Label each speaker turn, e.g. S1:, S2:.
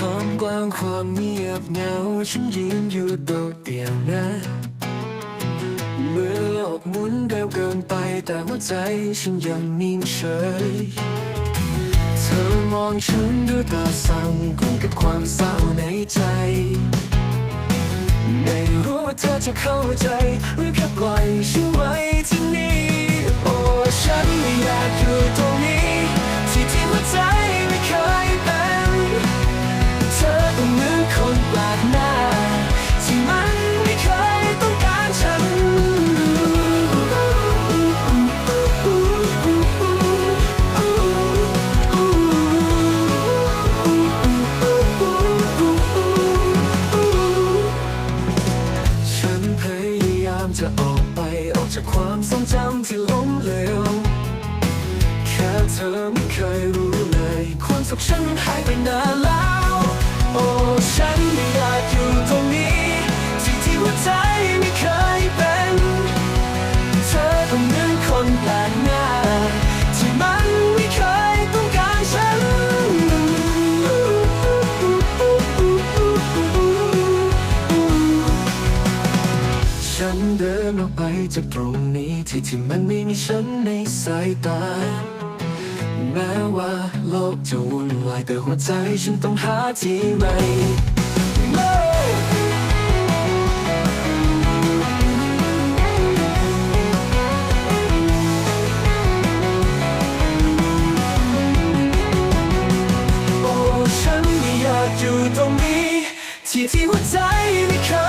S1: กลางความเงียบเหงาฉันยืนอยู่โดดเดี่ยวนะเมื่อโลกหมุนเร็วเกินไปแต่หัวใจฉันยังนิ่งเฉย เธอมองฉันด้วยตาสั่งกุ้งกับความเศร้าในใจไม่รู้ว่าเธอจะเข้าใจหรือแค่ปล่อยฉัน จะออกไปออกจากความทรงจำที่ล้มเหลว แค่เธอไม่เคยรู้เลย ความสุขฉันหายไปนานแล้ว โอ้ ฉันไม่อยากอยู่ตรงนี้ ฉันเดินออกไปจากตรงนี้ที่ที่มันไม่มีฉันในสายตา แม้ว่าโลกจะวุ่นวายแต่หัวใจฉันต้องหาที่ใหม่ที่ที่หัวใจไม่เคย